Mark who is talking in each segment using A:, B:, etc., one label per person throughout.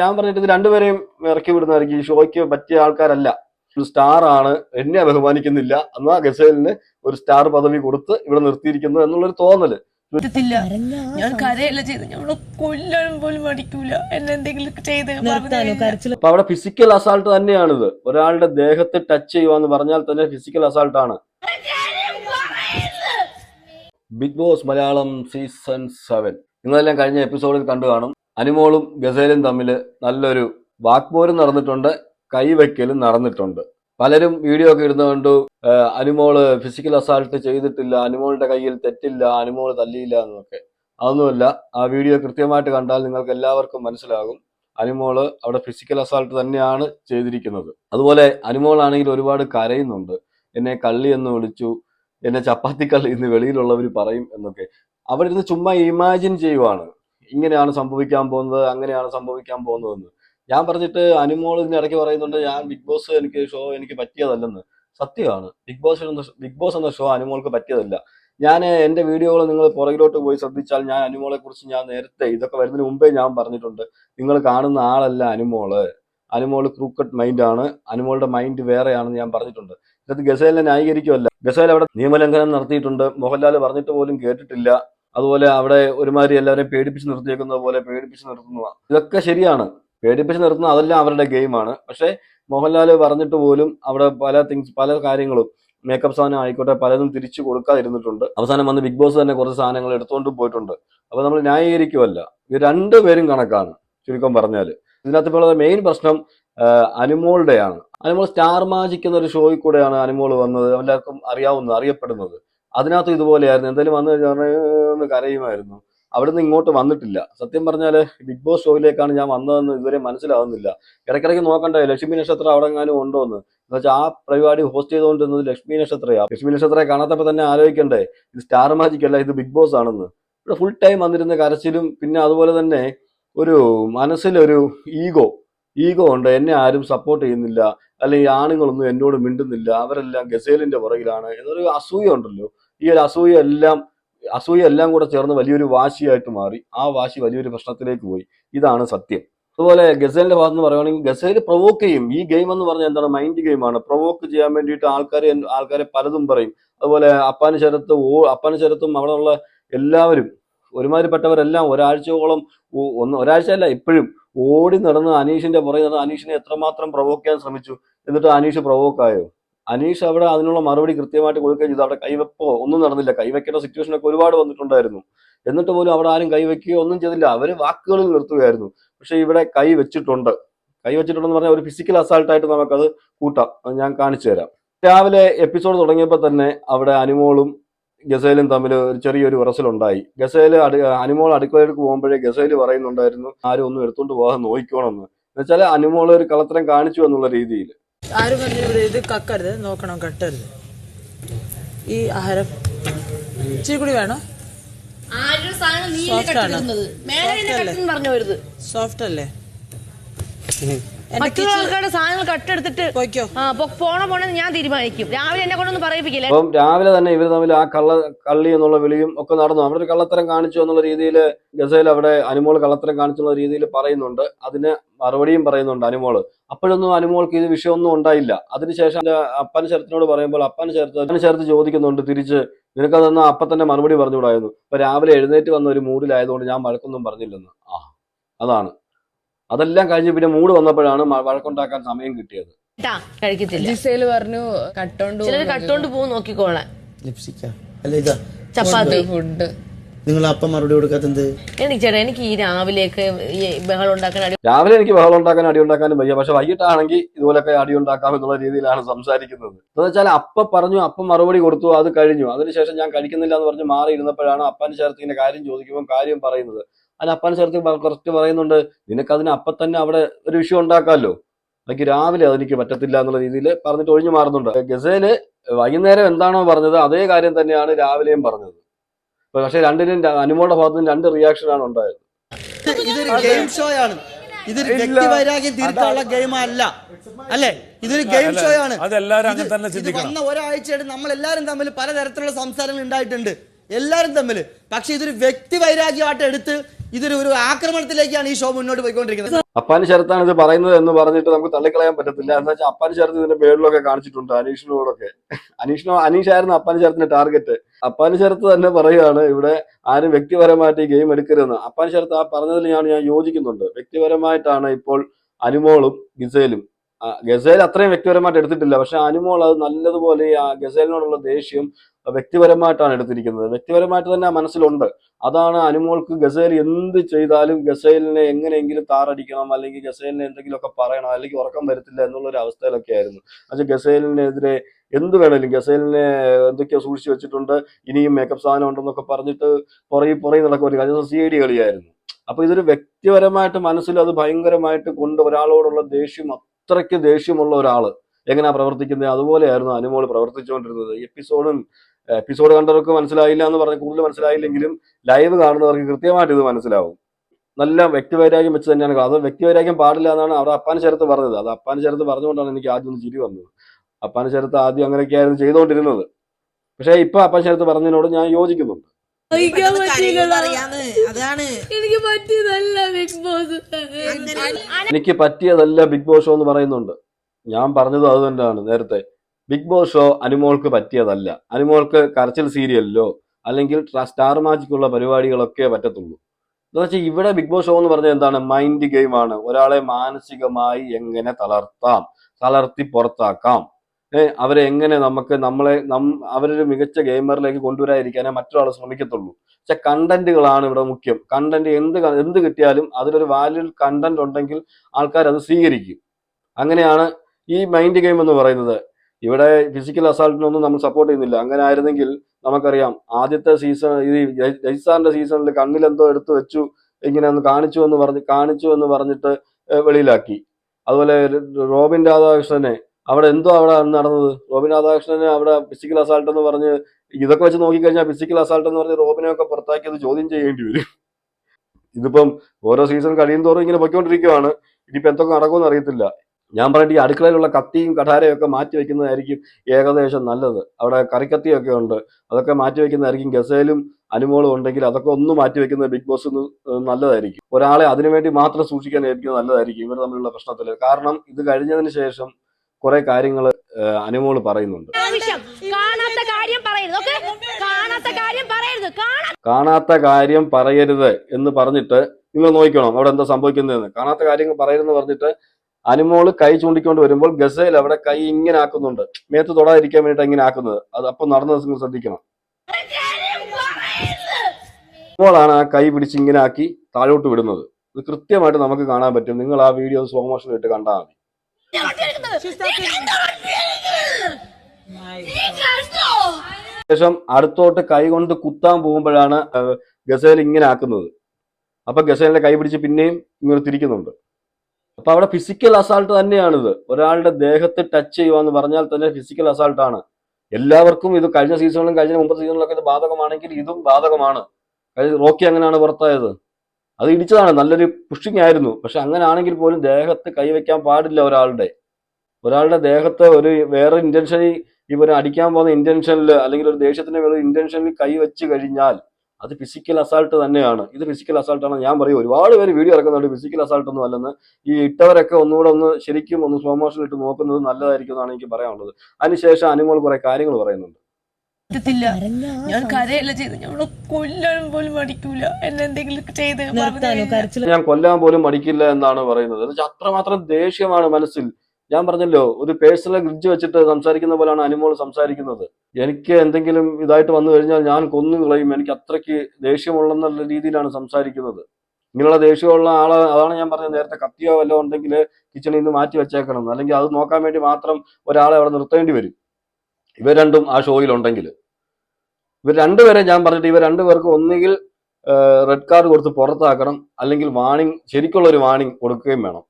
A: ഞാൻ പറഞ്ഞിട്ട് ഇത് രണ്ടുപേരെയും ഇറക്കി വിടുന്നതായിരിക്കും. ഈ ഷോയ്ക്ക് പറ്റിയ ആൾക്കാരല്ല. ഒരു സ്റ്റാർ ആണ്. എന്നെ ബഹുമാനിക്കുന്നില്ല എന്നാ ഗസേലിന് ഒരു സ്റ്റാർ പദവി കൊടുത്ത് ഇവിടെ നിർത്തിയിരിക്കുന്നു എന്നുള്ളൊരു തോന്നൽ.
B: പറ്റത്തില്ല. ഞാൻ കരയല്ല ചെയ്ത് ഞാൻ അവളെ കൊല്ലാനും പോലും മടിക്കൂല. എന്നെ എന്തെങ്കിലും ചെയ്ത്
C: നിർത്താനോ? കരച്ചിൽ
A: അപ്പൊ അവിടെ ഫിസിക്കൽ അസാൾട്ട് തന്നെയാണിത്. ഒരാളുടെ ദേഹത്തെ ടച്ച് ചെയ്യുവാന്ന് പറഞ്ഞാൽ തന്നെ ഫിസിക്കൽ അസാൾട്ട് ആണ്. Bigg Boss Malayalam season seven നിങ്ങളെല്ലാം കഴിഞ്ഞ എപ്പിസോഡിൽ കണ്ടു കാണും. അനുമോളും ഗസേലും തമ്മിൽ നല്ലൊരു വാക്പോരും നടന്നിട്ടുണ്ട് കൈവയ്ക്കലും നടന്നിട്ടുണ്ട്. പലരും വീഡിയോ ഒക്കെ ഇടുന്ന കണ്ടു അനുമോൾ ഫിസിക്കൽ അസാൾട്ട് ചെയ്തിട്ടില്ല അനുമോളുടെ കയ്യിൽ തെറ്റില്ല അനുമോൾ തല്ലിയില്ല എന്നൊക്കെ. അതൊന്നുമല്ല ആ വീഡിയോ കൃത്യമായിട്ട് കണ്ടാൽ നിങ്ങൾക്ക് എല്ലാവർക്കും മനസ്സിലാകും അനുമോൾ അവിടെ ഫിസിക്കൽ അസാൾട്ട് തന്നെയാണ് ചെയ്തിരിക്കുന്നത്. അതുപോലെ അനുമോളാണെങ്കിൽ ഒരുപാട് കരയുന്നുണ്ട്. എന്നെ കള്ളി എന്ന് വിളിച്ചു എന്നെ ചപ്പാത്തി കള്ളി എന്ന് വെളിയിലുള്ളവർ പറയും എന്നൊക്കെ. അവിടെ ഇരുന്ന് ചുമ്മാ ഇമാജിൻ ചെയ്യുവാണ്. ഇങ്ങനെയാണ് സംഭവിക്കാൻ പോകുന്നത് അങ്ങനെയാണ് സംഭവിക്കാൻ പോകുന്നതെന്ന്. ഞാൻ പറഞ്ഞിട്ട് അനുമോൾ ഇതിന് ഇടയ്ക്ക് പറയുന്നുണ്ട് ഞാൻ ബിഗ് ബോസ് എനിക്ക് ഷോ എനിക്ക് പറ്റിയതല്ലെന്ന്. സത്യമാണ്. ബിഗ് ബോസ് എന്ന ബിഗ് ബോസ് എന്ന ഷോ അനുമോൾക്ക് പറ്റിയതല്ല. ഞാൻ എന്റെ വീഡിയോകൾ നിങ്ങൾ പുറകിലോട്ട് പോയി ശ്രദ്ധിച്ചാൽ ഞാൻ അനുമോളെ കുറിച്ച് ഞാൻ നേരത്തെ ഇതൊക്കെ വരുന്നതിന് മുമ്പേ ഞാൻ പറഞ്ഞിട്ടുണ്ട്. നിങ്ങൾ കാണുന്ന ആളല്ല അനുമോൾ. അനുമോൾ ക്രൂക്കറ്റ് മൈൻഡ് ആണ്. അനുമോളുടെ മൈൻഡ് വേറെയാണെന്ന് ഞാൻ പറഞ്ഞിട്ടുണ്ട്. ഇതിനകത്ത് ഗസേലിനെ ന്യായീകരിക്കുമല്ല ഗസേൽ അവിടെ നിയമലംഘനം നടത്തിയിട്ടുണ്ട്. മോഹൻലാൽ പറഞ്ഞിട്ട് പോലും കേട്ടിട്ടില്ല. അതുപോലെ അവിടെ ഒരുമാതിരി എല്ലാവരെയും പേടിപ്പിച്ച് നിർത്തിയേക്കുന്നത് പോലെ പേടിപ്പിച്ച് നിർത്തുന്നു ഇതൊക്കെ ശരിയാണ്. പേടിപ്പിച്ച് നിർത്തുന്ന അതെല്ലാം അവരുടെ ഗെയിമാണ് പക്ഷേ മോഹൻലാൽ പറഞ്ഞിട്ട് പോലും അവിടെ പല തിങ്സ് പല കാര്യങ്ങളും മേക്കപ്പ് സാധനം ആയിക്കോട്ടെ പലതും തിരിച്ചു കൊടുക്കാതിരുന്നിട്ടുണ്ട്. അവസാനം വന്ന് ബിഗ് ബോസ് തന്നെ കുറച്ച് സാധനങ്ങൾ എടുത്തുകൊണ്ട് പോയിട്ടുണ്ട്. അപ്പോൾ നമ്മൾ ന്യായീകരിക്കുമല്ല ഇത് രണ്ടുപേരും കണക്കാണ് ചുരുക്കം പറഞ്ഞാൽ ഇതിനകത്ത് മെയിൻ പ്രശ്നം അനുമോളുടെയാണ്. അനുമോൾ സ്റ്റാർ മാജിക് എന്നൊരു ഷോയിൽ കൂടെയാണ് അനുമോൾ വന്നത്. എല്ലാവർക്കും അറിയാവുന്നത് അറിയപ്പെടുന്നത്. അതിനകത്ത് ഇതുപോലെയായിരുന്നു. എന്തെങ്കിലും വന്നു കഴിഞ്ഞാൽ കരയുമായിരുന്നു. അവിടുന്ന് ഇങ്ങോട്ട് വന്നിട്ടില്ല. സത്യം പറഞ്ഞാൽ ബിഗ് ബോസ് ഷോയിലേക്കാണ് ഞാൻ വന്നതെന്ന് ഇതുവരെ മനസ്സിലാവുന്നില്ല. ഇടയ്ക്കിടയ്ക്ക് നോക്കണ്ടേ ലക്ഷ്മി നക്ഷത്രം അവിടെ എങ്ങാനും ഉണ്ടോ എന്ന് എന്നുവെച്ചാൽ ആ പരിപാടി ഹോസ്റ്റ് ചെയ്തുകൊണ്ടിരുന്നത് ലക്ഷ്മി നക്ഷത്രയാണ് ലക്ഷ്മി നക്ഷത്രയെ കാണാത്തപ്പോൾ തന്നെ ആലോചിക്കണ്ടേ ഇത് സ്റ്റാർ മാജിക് അല്ല ഇത് ബിഗ് ബോസ് ആണെന്ന്. ഇവിടെ ഫുൾ ടൈം വന്നിരുന്ന കരച്ചിലും പിന്നെ അതുപോലെ തന്നെ ഒരു മനസ്സിലൊരു ഈഗോ ഈഗോ ഉണ്ട്. എന്നെ ആരും സപ്പോർട്ട് ചെയ്യുന്നില്ല. അല്ലെങ്കിൽ ആണുങ്ങളൊന്നും എന്നോട് മിണ്ടുന്നില്ല. അവരെല്ലാം ഗസേലിന്റെ പുറകിലാണ്. എന്നൊരു അസൂയ ഉണ്ടല്ലോ. ഈ ഒരു അസൂയ എല്ലാം അസൂയ എല്ലാം കൂടെ ചേർന്ന് വലിയൊരു വാശിയായിട്ട് മാറി. ആ വാശി വലിയൊരു പ്രശ്നത്തിലേക്ക് പോയി. ഇതാണ് സത്യം. അതുപോലെ ഗസേലിന്റെ ഭാഗത്ത് നിന്ന് പറയുകയാണെങ്കിൽ ഗസേൽ പ്രൊവോക്ക് ചെയ്യും. ഈ ഗെയിം എന്ന് പറഞ്ഞാൽ എന്താണ്? മൈൻഡ് ഗെയിമാണ് പ്രൊവോക്ക് ചെയ്യാൻ വേണ്ടിയിട്ട് ആൾക്കാരെ ആൾക്കാരെ പലതും പറയും. അതുപോലെ അപ്പാന് ശരത്ത് ഓ അപ്പാന് ശരത്തും അവിടെയുള്ള എല്ലാവരും ഒരുമാതിരിപ്പെട്ടവരെല്ലാം ഒരാഴ്ചയോളം ഒന്ന് ഒരാഴ്ച അല്ല ഇപ്പോഴും ഓടി നടന്ന് അനീഷിന്റെ പുറകെ നടന്ന് അനീഷിനെ എത്രമാത്രം പ്രൊവോക്ക് ചെയ്യാൻ ശ്രമിച്ചു? എന്നിട്ട് അനീഷ് പ്രവോക്കായോ അനീഷ് അവിടെ അതിനുള്ള മറുപടി കൃത്യമായിട്ട് കൊടുക്കുകയും ചെയ്തു. അവിടെ കൈവെപ്പോ ഒന്നും നടന്നില്ല. കൈവെക്കേണ്ട സിറ്റുവേഷൻ ഒക്കെ ഒരുപാട് വന്നിട്ടുണ്ടായിരുന്നു. എന്നിട്ട് പോലും അവിടെ ആരും കൈവെക്കുകയോ ഒന്നും ചെയ്തില്ല. അവർ വാക്കുകളിൽ നിർത്തുകയായിരുന്നു. പക്ഷെ ഇവിടെ കൈ വെച്ചിട്ടുണ്ട്. കൈ വെച്ചിട്ടുണ്ടെന്ന് പറഞ്ഞാൽ ഒരു ഫിസിക്കൽ അസാൾട്ടായിട്ട് നമുക്കത് കൂട്ടാം. ഞാൻ കാണിച്ചു തരാം. രാവിലെ എപ്പിസോഡ് തുടങ്ങിയപ്പോൾ തന്നെ അവിടെ അനുമോളും ഗസേലും തമ്മിൽ ഒരു ചെറിയൊരു വിറസലുണ്ടായി ഗസേൽ അടു അനുമോൾ അടുക്കളയിലേക്ക് പോകുമ്പോഴേ ഗസേൽ പറയുന്നുണ്ടായിരുന്നു ആരും ഒന്നും എടുത്തോണ്ട് പോകാൻ നോക്കിക്കോണമെന്ന് എന്നുവെച്ചാൽ അനുമോൾ ഒരു കളത്തരം കാണിച്ചു എന്നുള്ള രീതിയിൽ
C: ആരും പറഞ്ഞു ഇവിടെ ഇത് കക്കരുത് നോക്കണം കട്ടരുത്. ഈ ആഹാരം ഇച്ചിരി കൂടി വേണോ? സോഫ്റ്റ് അല്ലേ?
B: മറ്റുള്ള ആൾക്കാരുടെ സാധനങ്ങൾ കട്ടെടുത്തിട്ട്
C: പോയിക്കോ.
B: ആ പൊ- പോണ പോണെന്ന് ഞാൻ തീരുമാനിക്കും. രാവിലെ എന്നെ കൊണ്ടൊന്നും പറയിപ്പിക്കില്ല?
A: അപ്പം രാവിലെ തന്നെ ഇവർ തമ്മിൽ ആ കള്ള കള്ളി എന്നുള്ള വിളിയും ഒക്കെ നടന്നു. അവിടെ ഒരു കള്ളത്തരം കാണിച്ചു എന്നുള്ള രീതിയിൽ ഗസേൽ അവിടെ അനുമോൾ കള്ളത്തരം കാണിച്ചുള്ള രീതിയിൽ പറയുന്നുണ്ട്. അതിന് മറുപടിയും പറയുന്നുണ്ട് അനുമോൾ. അപ്പോഴൊന്നും അനുമോൾക്ക് ഇത് വിഷയമൊന്നും ഉണ്ടായില്ല. അതിനുശേഷം എന്റെ അപ്പൻ ശരത്തിനോട് പറയുമ്പോൾ അപ്പൻ ശരത്ത് അപ്പൻ ശരത്ത് ചോദിക്കുന്നുണ്ട് തിരിച്ച് നിനക്കതെന്നാ അപ്പൊ തന്നെ മറുപടി പറഞ്ഞുകൂടായിരുന്നു അപ്പൊ രാവിലെ എഴുന്നേറ്റ് വന്ന ഒരു മൂഡിലായതുകൊണ്ട് ഞാൻ വഴക്കൊന്നും പറഞ്ഞില്ലെന്ന്. ആ അതാണ്. അതെല്ലാം കഴിഞ്ഞ് പിന്നെ മൂട് വന്നപ്പോഴാണ് വഴക്കുണ്ടാക്കാൻ സമയം കിട്ടിയത്.
B: രാവിലെ കഴിക്കത്തില്ല.
D: ജിസേൽ പറഞ്ഞു കട്ടോണ്ട്
B: കട്ടോണ്ട്
E: അല്ല ഇതാ
B: ചപ്പാത്തി.
D: ഫുഡ്.
E: നിങ്ങൾ അപ്പം മറുപടി
B: എനിക്ക് ചേട്ടാ എനിക്ക് ഈ രാവിലെയൊക്കെ ഈ ബഹളം ഉണ്ടാക്കാൻ അടി
A: രാവിലെ എനിക്ക് ബഹളം ഉണ്ടാക്കാനും അടി ഉണ്ടാക്കാനും വയ്യ. പക്ഷെ വൈകിട്ടാണെങ്കിൽ ഇതുപോലൊക്കെ അടി ഉണ്ടാക്കാം എന്നുള്ള രീതിയിലാണ് സംസാരിക്കുന്നത്. എന്താ വെച്ചാൽ അപ്പ പറഞ്ഞു അപ്പ മറുപടി കൊടുത്തു അത് കഴിഞ്ഞു. അതിനുശേഷം ഞാൻ കഴിക്കുന്നില്ല എന്ന് പറഞ്ഞ് മാറി ഇരുന്നപ്പോഴാണ് അപ്പൻ ചേർത്ത് ഇങ്ങനെ കാര്യം ചോദിക്കുമ്പോൾ കാര്യം പറയുന്നത്. അതിന് അപ്പൻ ചേർത്ത് കുറച്ച് പറയുന്നുണ്ട് നിനക്ക് അതിന് അപ്പൊ തന്നെ അവിടെ ഒരു വിഷയം ഉണ്ടാക്കാമല്ലോ. എനിക്ക് രാവിലെ അതെനിക്ക് പറ്റത്തില്ല എന്നുള്ള രീതിയിൽ പറഞ്ഞിട്ട് ഒഴിഞ്ഞു മാറുന്നുണ്ട്. ഗസേൽ വൈകുന്നേരം എന്താണോ പറഞ്ഞത് അതേ കാര്യം തന്നെയാണ് രാവിലെയും പറഞ്ഞത്. പക്ഷെ രണ്ടിനും അനുമോളുടെ ഭാഗത്ത് നിന്ന് രണ്ട് റിയാക്ഷനാണ് ഉണ്ടായത്.
E: ഇതൊരു ഗെയിം ഷോ ആണ്. ഇതൊരു വ്യക്തി വൈരാഗ്യം തീർക്കാനുള്ള ഗെയിം അല്ല. അല്ലേ? ഇതൊരു ഗെയിം ഷോ ആണ്. ഇത് വന്ന ഒരാഴ്ചയായിട്ട് നമ്മൾ എല്ലാവരും തമ്മിൽ പലതരത്തിലുള്ള സംസാരങ്ങൾ ഉണ്ടായിട്ടുണ്ട്. എല്ലാവരും തമ്മിൽ. പക്ഷെ ഇതൊരു വ്യക്തി വൈരാഗ്യമായിട്ട് എടുത്ത് ഇതൊരു ഒരു ആക്രമണത്തിലേക്കാണ് ഈ ഷോ മുന്നോട്ട് പോയിക്കൊണ്ടിരിക്കുന്നത്.
A: അപ്പാന് ശരത്താണ് ഇത് പറയുന്നത് എന്ന് പറഞ്ഞിട്ട് നമുക്ക് തള്ളിക്കളയാൻ പറ്റത്തില്ല. എന്ന് വെച്ചാൽ അപ്പാൻ ശരത്ത് ഇതിന്റെ പേരിലൊക്കെ കാണിച്ചിട്ടുണ്ട് അനീഷിനോടൊക്കെ. അനീഷിനോ അനീഷായിരുന്നു അപ്പാൻ ശരത്തിന്റെ ടാർഗറ്റ് അപ്പാന് ശരത്ത് തന്നെ പറയുകയാണ് ഇവിടെ ആരും വ്യക്തിപരമായിട്ട് ഈ ഗെയിം എടുക്കരുതെന്ന്. അപ്പാൻ ശരത്ത് ആ പറഞ്ഞതിൽ ഞാൻ ഞാൻ യോജിക്കുന്നുണ്ട്. വ്യക്തിപരമായിട്ടാണ് ഇപ്പോൾ അനുമോളും ഗിസേലും. ഗസേൽ അത്രയും വ്യക്തിപരമായിട്ട് എടുത്തിട്ടില്ല. പക്ഷെ അനുമോൾ അത് നല്ലതുപോലെ ആ ഗസേലിനോടുള്ള ദേഷ്യം വ്യക്തിപരമായിട്ടാണ് എടുത്തിരിക്കുന്നത്. വ്യക്തിപരമായിട്ട് തന്നെ മനസ്സിലുണ്ട്. അതാണ് അനുമോൾക്ക് ഗസേൽ എന്ത് ചെയ്താലും ഗസേലിനെ എങ്ങനെയെങ്കിലും താറടിക്കണം അല്ലെങ്കിൽ ഗസേലിനെ എന്തെങ്കിലുമൊക്കെ പറയണം അല്ലെങ്കിൽ ഉറക്കം വരത്തില്ല എന്നുള്ള ഒരു അവസ്ഥയിലൊക്കെ ആയിരുന്നു. പക്ഷെ ഗസേലിനെതിരെ എന്ത് വേണേലും ഗസേലിനെ എന്തൊക്കെയോ സൂക്ഷിച്ചു വെച്ചിട്ടുണ്ട്. ഇനിയും മേക്കപ്പ് സാധനം ഉണ്ടെന്നൊക്കെ പറഞ്ഞിട്ട് പുറകെ പുറകെ നടക്കുക ഒരു കാര്യം. സി ഐ ഡി കളിയായിരുന്നു. അപ്പൊ ഇതൊരു വ്യക്തിപരമായിട്ട് മനസ്സിൽ അത് ഭയങ്കരമായിട്ട് കൊണ്ട് ഒരാളോടുള്ള ദേഷ്യം അത്രയ്ക്ക് ദേഷ്യമുള്ള ഒരാൾ എങ്ങനെയാ പ്രവർത്തിക്കുന്നത്? അതുപോലെയായിരുന്നു അനുമോൾ പ്രവർത്തിച്ചുകൊണ്ടിരുന്നത്. എപ്പിസോഡും എപ്പിസോഡ് കണ്ടവർക്ക് മനസ്സിലായില്ല എന്ന് പറഞ്ഞ് കൂടുതൽ മനസ്സിലായില്ലെങ്കിലും ലൈവ് കാണുന്നവർക്ക് കൃത്യമായിട്ട് ഇത് മനസ്സിലാവും. നല്ല വ്യക്തിവൈരാഗ്യം വെച്ച് തന്നെയാണ്. അത് വ്യക്തിവൈരാഗ്യം പാടില്ല എന്നാണ് അവിടെ അപ്പാന് ചേർത്ത് പറഞ്ഞത്. അത് അപ്പാന് ചേർത്ത് പറഞ്ഞുകൊണ്ടാണ് എനിക്ക് ആദ്യം ഒന്ന് ചിരി വന്നത്. അപ്പാന് ചേർത്ത് ആദ്യം അങ്ങനെയൊക്കെയായിരുന്നു ചെയ്തുകൊണ്ടിരുന്നത്. പക്ഷേ ഇപ്പൊ അപ്പാൻ ചേർത്ത് പറഞ്ഞതിനോട് ഞാൻ യോജിക്കുന്നുണ്ട്.
B: എനിക്ക് പറ്റിയതല്ല ബിഗ് ബോസ്
A: എനിക്ക് പറ്റിയതല്ല ബിഗ് ബോസ് ഷോ എന്ന് പറയുന്നുണ്ട്. ഞാൻ പറഞ്ഞത് അത് തന്നെയാണ് നേരത്തെ. ബിഗ് ബോസ് ഷോ അനുമോൾക്ക് പറ്റിയതല്ല. അനുമോൾക്ക് കരച്ചിൽ സീരിയലിലോ അല്ലെങ്കിൽ സ്റ്റാർ മാജിക്കുള്ള പരിപാടികളൊക്കെ പറ്റത്തുള്ളൂ. എന്ന് വെച്ചാൽ ഇവിടെ ബിഗ് ബോസ് ഷോ എന്ന് പറഞ്ഞാൽ എന്താണ്? മൈൻഡ് ഗെയിം ആണ് ഒരാളെ മാനസികമായി എങ്ങനെ തളർത്താം? തളർത്തി പുറത്താക്കാം. ഏഹ് അവരെ എങ്ങനെ നമുക്ക് നമ്മളെ നം അവരൊരു മികച്ച ഗെയിമറിലേക്ക് കൊണ്ടുവരാതിരിക്കാനേ മറ്റൊരാൾ ശ്രമിക്കത്തുള്ളൂ. പക്ഷെ കണ്ടന്റുകളാണ് ഇവിടെ മുഖ്യം. കണ്ടന്റ് എന്ത് എന്ത് കിട്ടിയാലും അതിലൊരു വാല്യൂ കണ്ടന്റ് ഉണ്ടെങ്കിൽ ആൾക്കാർ അത് സ്വീകരിക്കും. അങ്ങനെയാണ് ഈ മൈൻഡ് ഗെയിം എന്ന് പറയുന്നത്. ഇവിടെ ഫിസിക്കൽ അസാൾട്ടിനൊന്നും നമ്മൾ സപ്പോർട്ട് ചെയ്യുന്നില്ല. അങ്ങനെ ആയിരുന്നെങ്കിൽ നമുക്കറിയാം ആദ്യത്തെ സീസൺ ഈ രജിസ്ഥാന്റെ സീസണിൽ കണ്ണിൽ എന്തോ എടുത്തു വെച്ചു ഇങ്ങനെ ഒന്ന് കാണിച്ചു എന്ന് പറഞ്ഞ് കാണിച്ചു എന്ന് പറഞ്ഞിട്ട് വെളിയിലാക്കി. അതുപോലെ റോബിൻ രാധാകൃഷ്ണനെ അവിടെ എന്തോ അവിടെ നടന്നത്? റോബിൻ രാധാകൃഷ്ണനെ അവിടെ ഫിസിക്കൽ അസാൾട്ട് എന്ന് പറഞ്ഞ് ഇതൊക്കെ വെച്ച് നോക്കിക്കഴിഞ്ഞാൽ ഫിസിക്കൽ അസാൾട്ട് എന്ന് പറഞ്ഞ് റോബിനെ ഒക്കെ പുറത്താക്കിയത് ചോദ്യം ചെയ്യേണ്ടി വരും. ഇതിപ്പം ഓരോ സീസൺ കഴിയും തോറും ഇങ്ങനെ പൊയ്ക്കൊണ്ടിരിക്കുവാണ്. ഇനിയിപ്പോ എന്തൊക്കെ നടക്കുമെന്ന് അറിയത്തില്ല. ഞാൻ പറഞ്ഞിട്ട് ഈ അടുക്കളയിലുള്ള കത്തിയും കഠാരയും ഒക്കെ മാറ്റി വെക്കുന്നതായിരിക്കും ഏകദേശം നല്ലത്. അവിടെ കറിക്കത്തിയൊക്കെ ഉണ്ട് അതൊക്കെ മാറ്റി വെക്കുന്നതായിരിക്കും ഗസേലും അനുമോളും ഉണ്ടെങ്കിൽ അതൊക്കെ ഒന്ന് മാറ്റി വെക്കുന്നത് ബിഗ് ബോസ് നല്ലതായിരിക്കും. ഒരാളെ അതിനുവേണ്ടി മാത്രം സൂക്ഷിക്കാൻ ഏൽപ്പിക്കുന്നത് നല്ലതായിരിക്കും ഇവർ തമ്മിലുള്ള പ്രശ്നത്തിൽ. കാരണം ഇത് കഴിഞ്ഞതിന് ശേഷം കുറെ കാര്യങ്ങൾ അനുമോൾ പറയുന്നുണ്ട്.
F: കാണാത്ത കാര്യം പറയരുത്
A: എന്ന് പറഞ്ഞിട്ട് നിങ്ങൾ നോക്കണം അവിടെ എന്താ സംഭവിക്കുന്നതെന്ന്. കാണാത്ത കാര്യങ്ങൾ പറയരുതെന്ന് പറഞ്ഞിട്ട് അനുമോൾ കൈ ചൂണ്ടിക്കൊണ്ട് വരുമ്പോൾ ഗസയിൽ അവിടെ കൈ ഇങ്ങനെ ആക്കുന്നുണ്ട്. മേത്ത് തൊടാതിരിക്കാൻ വേണ്ടിയിട്ട് ഇങ്ങനെ ആക്കുന്നത്. അത് അപ്പം നടന്ന ദിവസങ്ങൾ ശ്രദ്ധിക്കണം. അനുമോളാണ് ആ കൈ പിടിച്ച് ഇങ്ങനെ ആക്കി താഴോട്ട് വിടുന്നത്. ഇത് കൃത്യമായിട്ട് നമുക്ക് കാണാൻ പറ്റും. നിങ്ങൾ ആ വീഡിയോ സ്ലോ മോഷൻ ഇട്ട് കണ്ടാൽ മതി. ശേഷം അടുത്തോട്ട് കൈ കൊണ്ട് കുത്താൻ പോകുമ്പോഴാണ് ഗസേൽ ഇങ്ങനെ ആക്കുന്നത്. അപ്പൊ ഗസേലിന്റെ കൈ പിടിച്ച് പിന്നെയും ഇങ്ങനെ തിരിക്കുന്നുണ്ട്. അപ്പൊ അവിടെ ഫിസിക്കൽ അസാൾട്ട് തന്നെയാണിത്. ഒരാളുടെ ദേഹത്ത് ടച്ച് ചെയ്യുക എന്ന് പറഞ്ഞാൽ തന്നെ ഫിസിക്കൽ അസാൾട്ട് ആണ്. എല്ലാവർക്കും ഇത് കഴിഞ്ഞ സീസണിലും കഴിഞ്ഞ മുമ്പ് സീസണിലൊക്കെ ഇത് ബാധകമാണെങ്കിൽ ഇതും ബാധകമാണ്. റോക്കി അങ്ങനെയാണ് പുറത്തായത്. അത് ഇടിച്ചതാണ്. നല്ലൊരു പുഷിങ് ആയിരുന്നു. പക്ഷെ അങ്ങനെ ആണെങ്കിൽ പോലും ദേഹത്ത് കൈവയ്ക്കാൻ പാടില്ല ഒരാളുടെ. ഒരാളുടെ ദേഹത്ത് ഒരു വേറെ ഇന്റൻഷനിൽ ഇവർ അടിക്കാൻ പോകുന്ന ഇന്റൻഷനിൽ അല്ലെങ്കിൽ ഒരു ദേഷ്യത്തിന്റെ വേറെ ഇന്റൻഷനിൽ കൈവച്ച് കഴിഞ്ഞാൽ അത് ഫിസിക്കൽ അസാൾട്ട് തന്നെയാണ്. ഇത് ഫിസിക്കൽ അസാൾട്ട് ആണ് ഞാൻ പറയും. ഒരുപാട് പേര് വീഡിയോ ഇറക്കുന്നുണ്ട്. ഫിസിക്കൽ അസാൾട്ട് ഒന്നും അല്ലെന്ന്. ഈ ഇട്ടവരൊക്കെ ഒന്നുകൂടെ ഒന്ന് ശരിക്കും ഒന്ന് സ്ലോ മോഷൻ ഇട്ട് നോക്കുന്നത് നല്ലതായിരിക്കും എന്നാണ് എനിക്ക് പറയാനുള്ളത്. അതിനുശേഷം അനുമോൾ കുറെ കാര്യങ്ങൾ പറയുന്നുണ്ട്.
B: പറ്റത്തില്ല. ഞാൻ കരയല്ല ചെയ്ത് ഞാൻ അവളെ കൊല്ലാനും പോലും മടിക്കൂല. എന്നെ എന്തെങ്കിലും ചെയ്ത് പറഞ്ഞു
C: നിർത്താനോ
B: കഴിഞ്ഞാ-
C: കരച്ചിൽ
A: ഞാൻ കൊല്ലാൻ പോലും മടിക്കില്ല എന്നാണ് പറയുന്നത്. അത്രമാത്രം ദേഷ്യമാണ് മനസ്സിൽ. ഞാൻ പറഞ്ഞല്ലോ ഒരു പേഴ്സണൽ ഗ്രിഡ്ജ് വെച്ചിട്ട് സംസാരിക്കുന്ന പോലെയാണ് അനുമോൾ സംസാരിക്കുന്നത്. എനിക്ക് എന്തെങ്കിലും ഇതായിട്ട് വന്നു കഴിഞ്ഞാൽ ഞാൻ കൊന്നു കളയും. എനിക്ക് അത്രയ്ക്ക് ദേഷ്യമുള്ളെന്നുള്ള രീതിയിലാണ് സംസാരിക്കുന്നത്. ഇങ്ങനെയുള്ള ദേഷ്യമുള്ള ആളെ അതാണ് ഞാൻ പറഞ്ഞത്. നേരത്തെ കത്തിയോ വല്ലതും ഉണ്ടെങ്കിൽ കിച്ചണിൽ നിന്ന് മാറ്റി വെച്ചേക്കണം. അല്ലെങ്കിൽ അത് നോക്കാൻ വേണ്ടി മാത്രം ഒരാളെ അവിടെ നിർത്തേണ്ടി വരും. ഇവർ രണ്ടും ആ ഷോയിലുണ്ടെങ്കിൽ ഇവർ രണ്ടുപേരെ ഞാൻ പറഞ്ഞിട്ട് ഇവർ രണ്ടുപേർക്കും ഒന്നുകിൽ റെഡ് കാർഡ് കൊടുത്ത് പുറത്താക്കണം. അല്ലെങ്കിൽ വാണിംഗ് ശരിക്കുള്ള ഒരു വാണിംഗ് കൊടുക്കുകയും വേണം.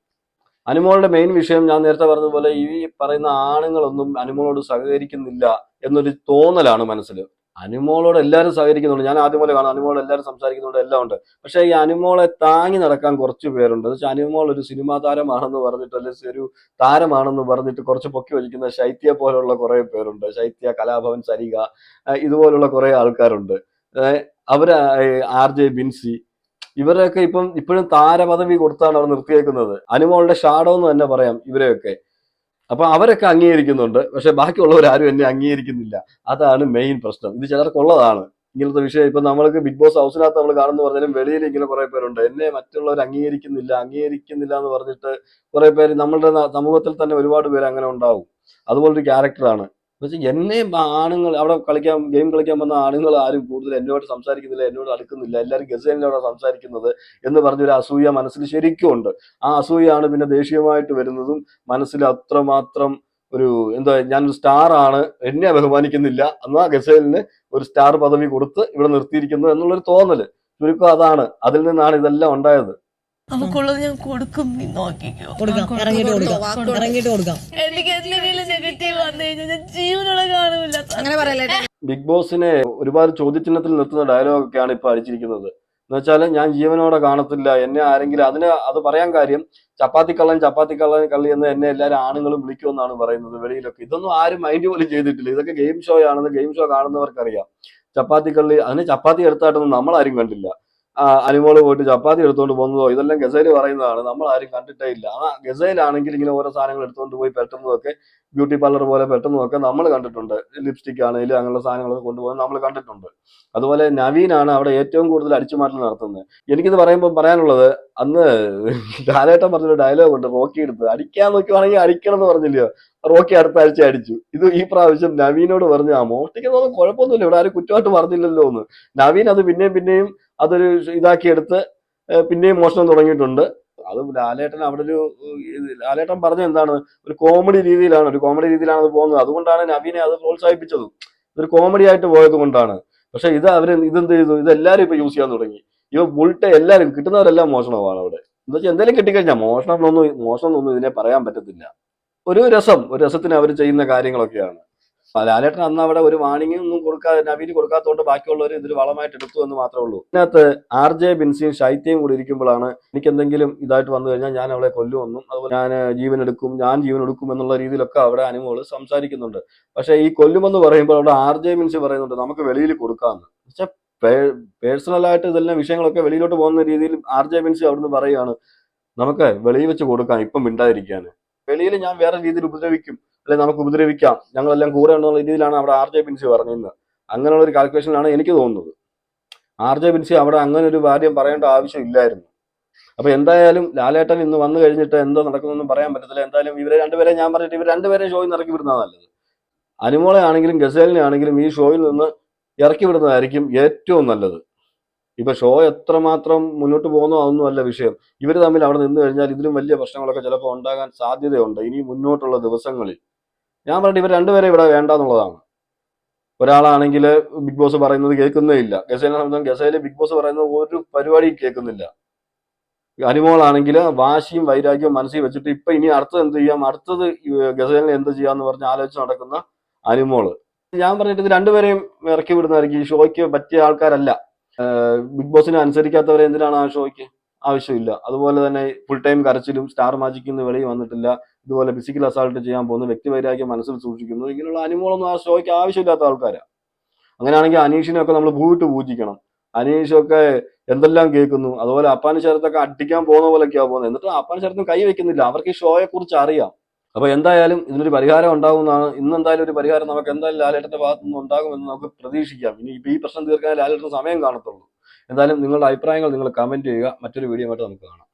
A: അനുമോളുടെ മെയിൻ വിഷയം ഞാൻ നേരത്തെ പറഞ്ഞതുപോലെ ഈ പറയുന്ന ആണുങ്ങളൊന്നും അനുമോളോട് സഹകരിക്കുന്നില്ല എന്നൊരു തോന്നലാണ് മനസ്സിൽ. അനുമോളോട് എല്ലാവരും സഹകരിക്കുന്നുണ്ട്. ഞാൻ ആദ്യം പോലെ കാണാം. അനുമോളോട് എല്ലാവരും സംസാരിക്കുന്നുണ്ട്. എല്ലാം ഉണ്ട്. പക്ഷെ ഈ അനുമോളെ താങ്ങി നടക്കാൻ കുറച്ച് പേരുണ്ട്. എന്ന് വെച്ചാൽ അനുമോൾ ഒരു സിനിമാ താരമാണെന്ന് പറഞ്ഞിട്ട് അല്ലെങ്കിൽ ഒരു താരമാണെന്ന് പറഞ്ഞിട്ട് കുറച്ച് പൊക്കി വലിക്കുന്ന ശൈത്യ പോലുള്ള കുറെ പേരുണ്ട്. ശൈത്യ കലാഭവൻ സരിക ഇതുപോലുള്ള കുറെ ആൾക്കാരുണ്ട്. അവർ ആർ ജെ ബിൻസി ഇവരൊക്കെ ഇപ്പം ഇപ്പോഴും താരപദവി കൊടുത്താണ് അവർ നിർത്തിയേക്കുന്നത്. അനുമോളുടെ ഷാഡോ എന്ന് തന്നെ പറയാം ഇവരെയൊക്കെ. അപ്പൊ അവരൊക്കെ അംഗീകരിക്കുന്നുണ്ട്. പക്ഷെ ബാക്കിയുള്ളവർ ആരും എന്നെ അംഗീകരിക്കുന്നില്ല. അതാണ് മെയിൻ പ്രശ്നം. ഇത് ചിലർക്കുള്ളതാണ് ഇങ്ങനത്തെ വിഷയം ഇപ്പൊ നമ്മൾക്ക് ബിഗ് ബോസ് ഹൗസിനകത്ത് നമ്മൾ കാണുന്ന പറഞ്ഞാലും വെളിയിൽ ഇങ്ങനെ കുറെ പേരുണ്ട്. എന്നെ മറ്റുള്ളവർ അംഗീകരിക്കുന്നില്ല അംഗീകരിക്കുന്നില്ല എന്ന് പറഞ്ഞിട്ട് കുറെ പേര് നമ്മളുടെ സമൂഹത്തിൽ തന്നെ ഒരുപാട് പേര് അങ്ങനെ ഉണ്ടാവും. അതുപോലൊരു ക്യാരക്ടറാണ് പക്ഷെ എന്നെ ആണുങ്ങൾ അവിടെ കളിക്കാൻ ഗെയിം കളിക്കാൻ വന്ന ആണുങ്ങൾ ആരും കൂടുതൽ എന്നോട് സംസാരിക്കുന്നില്ല എന്നോട് അടുക്കുന്നില്ല. എല്ലാവരും ഗസേലിനോട് സംസാരിക്കുന്നത് എന്ന് പറഞ്ഞൊരു അസൂയ മനസ്സിൽ ശരിക്കും ഉണ്ട്. ആ അസൂയാണ് പിന്നെ ദേഷ്യമായിട്ട് വരുന്നതും മനസ്സിൽ അത്രമാത്രം ഒരു എന്താ ഞാനൊരു സ്റ്റാർ ആണ് എന്നെ ബഹുമാനിക്കുന്നില്ല എന്നാ ഗസേലിന് ഒരു സ്റ്റാർ പദവി കൊടുത്ത് ഇവിടെ നിർത്തിയിരിക്കുന്നു എന്നുള്ളൊരു തോന്നൽ. ചുരുക്കം അതാണ്. അതിൽ നിന്നാണ് ഇതെല്ലാം ഉണ്ടായത്.
B: അവക്കുള്ളത് ഞാൻ കൊടുക്കും നീ നോക്കിക്കോ.
C: കൊടുക്കാം. ഇറങ്ങിയിട്ട് കൊടുക്കാം. ഇറങ്ങിയിട്ട് കൊടുക്കാം.
B: എനിക്ക് എന്തെങ്കിലും നെഗറ്റീവ് വന്നു കഴിഞ്ഞാൽ ഞാൻ ജീവനുള്ള കാണൂല.
D: അങ്ങനെ പറയല്ലേ
A: ബിഗ് ബോസിനെ ഒരുപാട് ചോദ്യചിഹ്നത്തിൽ നിർത്തുന്ന ഡയലോഗൊക്കെയാണ് ഇപ്പൊ അടിച്ചിരിക്കുന്നത് എന്ന് വെച്ചാൽ ഞാൻ ജീവനോടെ കാണത്തില്ല. എന്നെ ആരെങ്കിലും അതിന് അത് പറയാൻ കാര്യം ചപ്പാത്തി കള്ളൻ ചപ്പാത്തി കള്ളൻ കള്ളി എന്ന് എന്നെ എല്ലാവരും ആണുങ്ങളും വിളിക്കുമെന്നാണ് പറയുന്നത് വെളിയിലൊക്കെ. ഇതൊന്നും ആരും മൈൻഡ് പോലും ചെയ്തിട്ടില്ല. ഇതൊക്കെ ഗെയിം ഷോ ആണെന്ന് ഗെയിം ഷോ കാണുന്നവർക്കറിയാം. ചപ്പാത്തി കള്ളി അതിന് ചപ്പാത്തി എടുത്തായിട്ടൊന്നും നമ്മളാരും കണ്ടില്ല. അനുമോൾ പോയിട്ട് ചപ്പാത്തി എടുത്തുകൊണ്ട് പോകുന്നതോ ഇതെല്ലാം ഗസൈൽ പറയുന്നതാണ്. നമ്മൾ ആരും കണ്ടിട്ടേ ഇല്ല. ആ ഗസയിലാണെങ്കിൽ ഇങ്ങനെ ഓരോ സാധനങ്ങൾ എടുത്തുകൊണ്ട് പോയി പെട്ടെന്നൊക്കെ ബ്യൂട്ടി പാർലർ പോലെ പെട്ടെന്നൊക്കെ നമ്മൾ കണ്ടിട്ടുണ്ട്. ലിപ്സ്റ്റിക് ആണെങ്കിലും അങ്ങനെയുള്ള സാധനങ്ങളൊക്കെ കൊണ്ടുപോകാൻ നമ്മൾ കണ്ടിട്ടുണ്ട്. അതുപോലെ നവീനാണ് അവിടെ ഏറ്റവും കൂടുതൽ അടിച്ചുമാറ്റൽ നടത്തുന്നത്. എനിക്കിത് പറയുമ്പോൾ പറയാനുള്ളത് അന്ന് ലാലേട്ടൻ പറഞ്ഞൊരു ഡയലോഗ് ഉണ്ട് റോക്കി എടുത്ത്. അടിക്കാൻ നോക്കുവാണെങ്കിൽ അടിക്കണം എന്ന് പറഞ്ഞില്ലയോ? റോക്കി അടുത്ത ആഴ്ച അടിച്ചു. ഇത് ഈ പ്രാവശ്യം നവീനോട് പറഞ്ഞു ആ മോഷ്ടിക്കുന്നതൊന്നും കുഴപ്പമൊന്നുമില്ല. ഇവിടെ ആരും കുറ്റമായിട്ട് പറഞ്ഞില്ലല്ലോ എന്ന് നവീൻ അത് പിന്നെയും പിന്നെയും അതൊരു ഇതാക്കി എടുത്ത് ഏഹ് പിന്നെയും മോഷണം തുടങ്ങിയിട്ടുണ്ട്. അത് ലാലേട്ടൻ അവിടെ ഒരു ലാലേട്ടൻ പറഞ്ഞ എന്താണ്? ഒരു കോമഡി രീതിയിലാണ് ഒരു കോമഡി രീതിയിലാണ് അത് പോകുന്നത്. അതുകൊണ്ടാണ് നവീനെ അത് പ്രോത്സാഹിപ്പിച്ചത്. ഇതൊരു കോമഡി ആയിട്ട് പോയത് കൊണ്ടാണ്. പക്ഷെ ഇത് അവർ ഇതെന്ത് ചെയ്തു? ഇതെല്ലാരും ഇപ്പൊ യൂസ് ചെയ്യാൻ തുടങ്ങി. ഇവ ബുൾട്ട് എല്ലാവരും കിട്ടുന്നവരെല്ലാം മോഷണമാണ് അവിടെ. എന്താ വെച്ചാൽ എന്തെങ്കിലും കിട്ടിക്കഴിഞ്ഞാൽ മോഷണം ഒന്നും മോഷണം ഒന്നും ഇതിനെ പറയാൻ പറ്റത്തില്ല. ഒരു രസം ഒരു രസത്തിന് അവർ ചെയ്യുന്ന കാര്യങ്ങളൊക്കെയാണ്. ലാലേട്ടൻ അന്ന് അവിടെ ഒരു വാണിംഗ് ഒന്നും കൊടുക്കാതെ നവീന് കൊടുക്കാത്തതുകൊണ്ട് ബാക്കിയുള്ളവർ ഇതിൽ വളമായിട്ട് എടുത്തു എന്ന് മാത്രമേ ഉള്ളൂ. ഇതിനകത്ത് ആർ ജെ ബിൻസിയും ശൈത്യയും കൂടി ഇരിക്കുമ്പോഴാണ് എനിക്ക് എന്തെങ്കിലും ഇതായിട്ട് വന്നു കഴിഞ്ഞാൽ ഞാൻ അവളെ കൊല്ലുമെന്നും അതുപോലെ ഞാൻ ജീവൻ എടുക്കും ഞാൻ ജീവൻ എടുക്കും എന്നുള്ള രീതിയിലൊക്കെ അവിടെ അനുമോൾ സംസാരിക്കുന്നുണ്ട്. പക്ഷേ ഈ കൊല്ലുമെന്ന് പറയുമ്പോൾ അവിടെ ആർ ജെ ബിൻസി പറയുന്നുണ്ട് നമുക്ക് വെളിയിൽ കൊടുക്കാമെന്ന് പക്ഷെ പേഴ്സണലായിട്ട് ഇതെല്ലാം വിഷയങ്ങളൊക്കെ വെളിയിലോട്ട് പോകുന്ന രീതിയിൽ ആർ ജെ ബിൻസി അവിടുന്ന് പറയുകയാണ് നമുക്ക് വെളിയിൽ വെച്ച് കൊടുക്കാം ഇപ്പം മിണ്ടാതിരിക്കാൻ വെളിയിൽ ഞാൻ വേറെ രീതിയിൽ ഉപദ്രവിക്കും. അല്ലെ നമുക്ക് ഉപദ്രവിക്കാം. ഞങ്ങളെല്ലാം കൂടെ ഉണ്ടെന്നുള്ള രീതിയിലാണ് അവിടെ ആർ ജെ ബിൻസി പറഞ്ഞിരുന്നത്. അങ്ങനെയുള്ള ഒരു കാൽക്കുലേഷനിലാണ് എനിക്ക് തോന്നുന്നത്. ആർ ജെ ബിൻസി അവിടെ അങ്ങനെ ഒരു കാര്യം പറയേണ്ട ആവശ്യമില്ലായിരുന്നു അപ്പൊ എന്തായാലും ലാലേട്ടൻ ഇന്ന് വന്നു കഴിഞ്ഞിട്ട് എന്തോ നടക്കുന്നൊന്നും പറയാൻ പറ്റത്തില്ല. എന്തായാലും ഇവരെ രണ്ടുപേരെ ഞാൻ പറഞ്ഞിട്ട് ഇവർ രണ്ടുപേരെ ഷോയിൽ നിന്ന് ഇറക്കി വിടുന്നതാണ് നല്ലത്. അനുമോളെ ആണെങ്കിലും ഗസേലിനെ ആണെങ്കിലും ഈ ഷോയിൽ നിന്ന് ഇറക്കി വിടുന്നതായിരിക്കും ഏറ്റവും നല്ലത്. ഇപ്പൊ ഷോ എത്രമാത്രം മുന്നോട്ട് പോകുന്നോ അതൊന്നും അല്ല വിഷയം. ഇവർ തമ്മിൽ അവിടെ നിന്ന് കഴിഞ്ഞാൽ ഇതിലും വലിയ പ്രശ്നങ്ങളൊക്കെ ചിലപ്പോൾ ഉണ്ടാകാൻ സാധ്യതയുണ്ട്. ഇനി മുന്നോട്ടുള്ള ദിവസങ്ങളിൽ. ഞാൻ പറഞ്ഞിട്ട് ഇവർ രണ്ടുപേരെ ഇവിടെ വേണ്ട എന്നുള്ളതാണ് ഒരാളാണെങ്കിൽ ബിഗ് ബോസ് പറയുന്നത് കേൾക്കുന്നേ ഇല്ല. ഗസേലിനെ സംബന്ധിച്ച് ഗസേൽ ബിഗ് ബോസ് പറയുന്നത് ഒരു പരിപാടിയും കേൾക്കുന്നില്ല. അനുമോളാണെങ്കിൽ വാശിയും വൈരാഗ്യവും മനസ്സിൽ വെച്ചിട്ട് ഇപ്പൊ ഇനി അടുത്തത് എന്ത് ചെയ്യാം? അടുത്തത് ഗസേലിനെ എന്ത് ചെയ്യാന്ന് പറഞ്ഞ് ആലോചിച്ച് നടക്കുന്ന അനുമോൾ. ഞാൻ പറഞ്ഞിട്ട് ഇത് രണ്ടുപേരെയും ഇറക്കി വിടുന്നതായിരിക്കും. ഈ ഷോയ്ക്ക് പറ്റിയ ആൾക്കാരല്ല. ബിഗ് ബോസിനെ അനുസരിക്കാത്തവരെ എന്തിനാണ് ആ ഷോയ്ക്ക്? ആവശ്യമില്ല. അതുപോലെ തന്നെ ഫുൾ ടൈം കരച്ചിലും സ്റ്റാർ മാജിക്കിൽ നിന്ന് വെളിയിൽ വന്നിട്ടില്ല. ഇതുപോലെ ഫിസിക്കൽ അസാൾട്ട് ചെയ്യാൻ പോകുന്നു വ്യക്തിവൈരാഗ്യം മനസ്സിൽ സൂക്ഷിക്കുന്നു. ഇങ്ങനെയുള്ള അനുമോളൊന്നും ആ ഷോയ്ക്ക് ആവശ്യമില്ലാത്ത ആൾക്കാരാണ് അങ്ങനെയാണെങ്കിൽ അനീഷിനെയൊക്കെ നമ്മൾ ഭൂവിട്ട് പൂജിക്കണം. അനീഷൊക്കെ എന്തെല്ലാം കേൾക്കുന്നു? അതുപോലെ അപ്പാന് ശരത്തൊക്കെ അടിക്കാൻ പോകുന്ന പോലെയൊക്കെയാണ് പോകുന്നത്. എന്നിട്ട് അപ്പാന് ശരത്തും കൈ വെക്കുന്നില്ല. അവർക്ക് ഈ ഷോയെ കുറിച്ച് അറിയാം. അപ്പൊ എന്തായാലും ഇതിനൊരു പരിഹാരം ഉണ്ടാകുന്നതാണ് ഇന്ന് എന്തായാലും ഒരു പരിഹാരം നമുക്ക് എന്തായാലും ലാലേട്ടന്റെ ഭാഗത്തുനിന്ന് ഉണ്ടാകുമെന്ന് നമുക്ക് പ്രതീക്ഷിക്കാം. ഇനി ഈ പ്രശ്നം തീർക്കാൻ ലാലേട്ടന് സമയം കാണത്തുള്ളൂ. എന്തായാലും നിങ്ങളുടെ അഭിപ്രായങ്ങൾ നിങ്ങൾ കമന്റ് ചെയ്യുക. മറ്റൊരു വീഡിയോ ആയിട്ട് നമുക്ക് കാണാം.